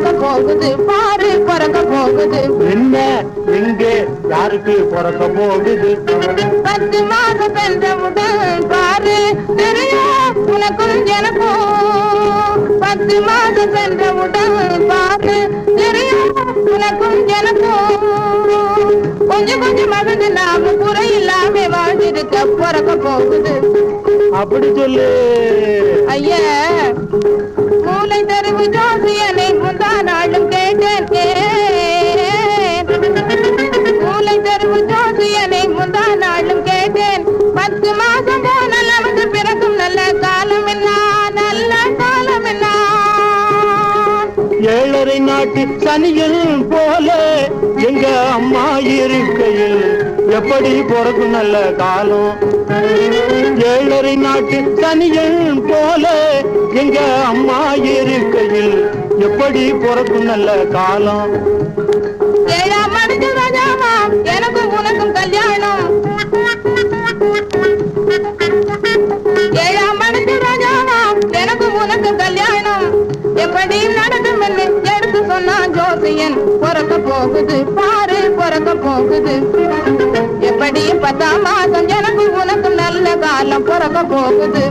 பிறக்க போகுது பாரு பிறக்க போகுது. என்ன எங்கே யாருக்கு பிறக்க போகுது? பத்து மாதம் சென்றவுடன் பாரு தெரியும் உனக்கும் எனக்கும். பத்து மாதம் சென்றவுடன் பாரு தெரியும் உனக்கும் எனக்கும். கொஞ்சம் கொஞ்சம் மகிழ்ந்து நாம குறை இல்லாம வாழ்ந்திருக்க பிறக்க போகுது. அப்படி சொல்லு. ஐயா ஏழரை நாட்டு சனியில் போல எங்க அம்மா இருக்கையில் எப்படி பிறக்கும் நல்ல காலம்? ஏழரை நாட்டு சனியில் போல எங்க அம்மா இருக்கையில் எப்படி பிறக்கும் நல்ல காலம்? ஏழாம் மணிக்கு எனக்கும் உனக்கும் கல்யாணம். எனக்கும் கல்யாணம். எப்படி நடக்கும் என்று எடுத்து சொன்னான் ஜோசியன். பிறக்க போகுது பாரு பிறக்க போகுது. எப்படி பத்தாம் மாசம் எனக்கும் உனக்கும் நல்ல காலம் பிறக்க போகுது.